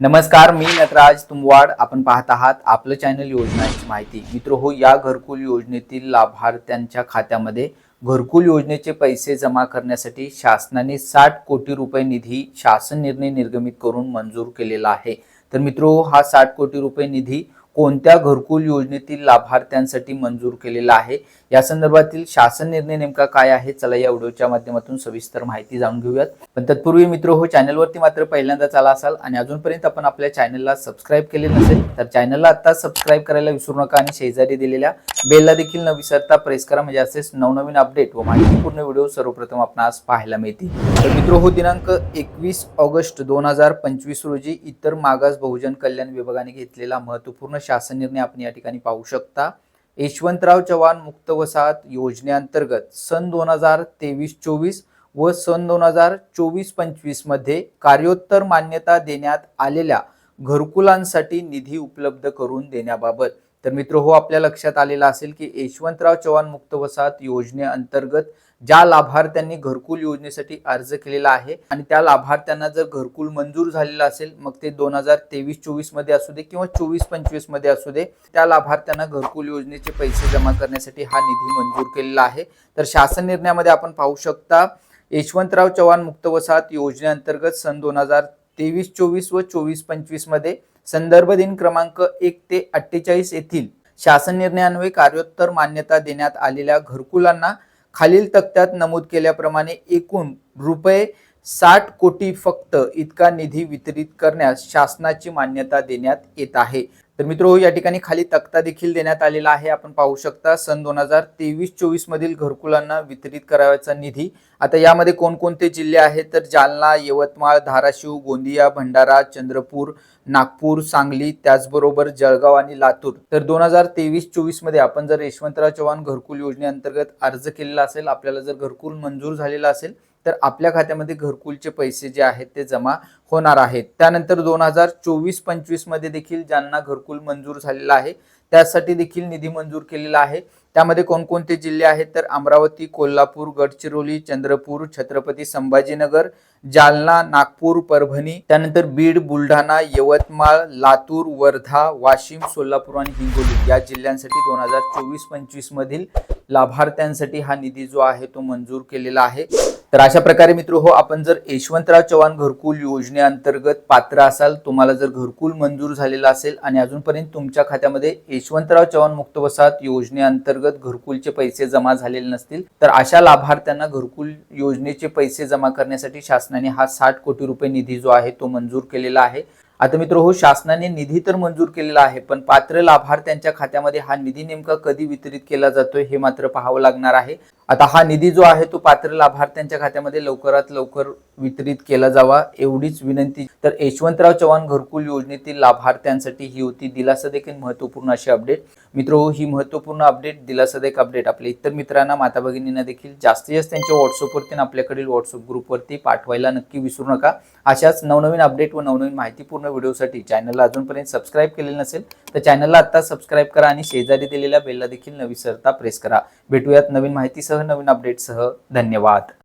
नमस्कार मी नटराज तुमवाड. आपण पाहत आहात आपलं चॅनल योजनांची माहिती. मित्र हो या घरकुल योजनेतील लाभार्थ्यांच्या खात्यामध्ये घरकुल योजनेचे पैसे जमा करण्यासाठी शासनाने साठ कोटी रुपये निधी शासन निर्णय निर्गमित करून मंजूर केलेला आहे. तर मित्रो हो, हा साठ कोटी रुपये निधी कोणत्या घरकुल योजनेतील लाभार्थ्यांसाठी मंजूर केलेला आहे? या संदर्भातील शासन निर्णय नेमका काय आहे? चला या व्हिडिओच्या माध्यमातून सविस्तर माहिती जाणून घेऊयात. पण तत्पूर्वी मित्र हो चॅनलवरती मात्र पहिल्यांदाच आला असाल आणि अजूनपर्यंत आपण आपल्या चॅनलला सबस्क्राईब केले नसेल तर चॅनलला आता सबस्क्राईब करायला विसरू नका आणि शेजारी दिलेल्या बेलला देखील न विसरता प्रेस करा म्हणजे असेच नवनवीन अपडेट व माहितीपूर्ण व्हिडिओ सर्वप्रथम आपणास पाहायला मिळतील. तर मित्र हो दिनांक एकवीस ऑगस्ट दोन हजार पंचवीस रोजी इतर मागास बहुजन कल्याण विभागाने घेतलेला महत्त्वपूर्ण शासन निर्णय आपण या ठिकाणी पाहू शकता. यशवंतराव चव्हाण मुक्त वसाहत योजनेअंतर्गत सन दोन हजार तेवीस चोवीस व सन दोन हजार चोवीस पंचवीसमध्ये कार्योत्तर मान्यता देण्यात आलेल्या घरकुलांसाठी निधी उपलब्ध करून देण्याबाबत. तर मित्र हो आपल्या लक्षात आलेला असेल की यशवंतराव चव्हाण मुक्त वसाहत योजनेअंतर्गत ज्या लाभार्थ्यांनी घरकुल योजनेसाठी अर्ज केलेला आहे आणि त्या लाभार्थ्यांना जर घरकुल मंजूर झालेला असेल मग ते दोन हजार तेवीस चोवीसमध्ये असू दे किंवा चोवीस पंचवीसमध्ये असू दे त्या लाभार्थ्यांना घरकुल योजनेचे पैसे जमा करण्यासाठी हा निधी मंजूर केलेला आहे. तर शासन निर्णयामध्ये आपण पाहू शकता यशवंतराव चव्हाण मुक्त वसाहत योजनेअंतर्गत सन दोन हजार तेवीस चोवीस व चोवीस पंचवीसमध्ये संदर्भ दिन क्रमांक एक ते अठ्ठेचाळीस येथील शासन निर्णयान्वये कार्योत्तर मान्यता देण्यात आलेल्या घरकुलांना खालील तक्त्यात नमूद केल्याप्रमाणे एकूण रुपये साठ कोटी फक्त इतका निधी वितरित करण्यास शासनाची मान्यता देण्यात येत आहे. तर मित्र या ठिकाणी खाली तक्ता देखील देण्यात आलेला आहे. आपण पाहू शकता सन दोन हजार तेवीस चोवीस मधील घरकुलांना वितरित करावयाचा निधी. आता यामध्ये कोणकोणते जिल्हे आहेत? तर जालना यवतमाळ धाराशिव गोंदिया भंडारा चंद्रपूर नागपूर सांगली त्याचबरोबर जळगाव आणि लातूर. तर दोन हजार तेवीस चोवीसमध्ये आपण जर यशवंतराव चव्हाण घरकुल योजनेअंतर्गत अर्ज केलेला असेल आपल्याला जर घरकुल मंजूर झालेला असेल तर आपल्या खात्यामध्ये घरकुलचे पैसे जे आहेत ते जमा होणार आहेत. त्यानंतर दोन हजार चोवीस पंचवीसमध्ये देखील ज्यांना घरकुल मंजूर झालेला आहे त्यासाठी देखील निधी मंजूर केलेला आहे. त्यामध्ये कोणकोणते जिल्हे आहेत तर अमरावती कोल्हापूर गडचिरोली चंद्रपूर छत्रपती संभाजीनगर जालना नागपूर परभणी त्यानंतर बीड बुलढाणा यवतमाळ लातूर वर्धा वाशिम सोलापूर आणि हिंगोली या जिल्ह्यांसाठी दोन हजार चोवीस पंचवीस मधील लाभार्थ्यांसाठी हा निधी जो आहे तो मंजूर केलेला आहे. तर अशा प्रकारे मित्र हो आपण जर यशवंतराव चव्हाण घरकुल योजनेअंतर्गत पात्र असाल तुम्हाला जर घरकुल मंजूर झालेला असेल आणि अजूनपर्यंत तुमच्या खात्यामध्ये यशवंतराव चव्हाण मुक्त वसाहत योजनेअंतर्गत घरकुलचे पैसे जमा झालेले नसतील तर अशा लाभार्थ्यांना घरकुल योजनेचे पैसे जमा करण्यासाठी शासनाने हा साठ कोटी रुपये निधी जो आहे तो मंजूर केलेला आहे. आता मित्र हो शासनाने निधी तर मंजूर केलेला आहे पण पात्र लाभार्थ्यांच्या खात्यामध्ये हा निधी नेमका कधी वितरित केला जातोय हे मात्र पाहावं लागणार आहे. आता हा निधी जो आहे तो पात्र लाभार्थ्यांच्या खात्यामध्ये लवकरात लवकर वितरित केला जावा एवढीच विनंती. तर यशवंतराव चव्हाण घरकुल योजनेतील लाभार्थ्यांसाठी ही होती. दिलासा देखील महत्त्वपूर्ण अशी अपडेट मित्र हो ही महत्त्वपूर्ण अपडेट दिलासादायक अपडेट आपल्या इतर मित्रांना माता भगिनींना देखील जास्तीत जास्त त्यांच्या व्हॉट्सअपवरती आपल्याकडील व्हॉट्सअप ग्रुपवरती पाठवायला नक्की विसरू नका. अशाच नवनवीन अपडेट व नवनवीन माहितीपूर्ण व्हिडिओसाठी चॅनलला अजूनपर्यंत सबस्क्राईब केलेलं नसेल तर चॅनलला आत्ता सबस्क्राईब करा आणि शेजारी दिलेल्या बेलला देखील न विसरता प्रेस करा. भेटूयात नवीन माहितीसह नवीन अपडेटसह धन्यवाद.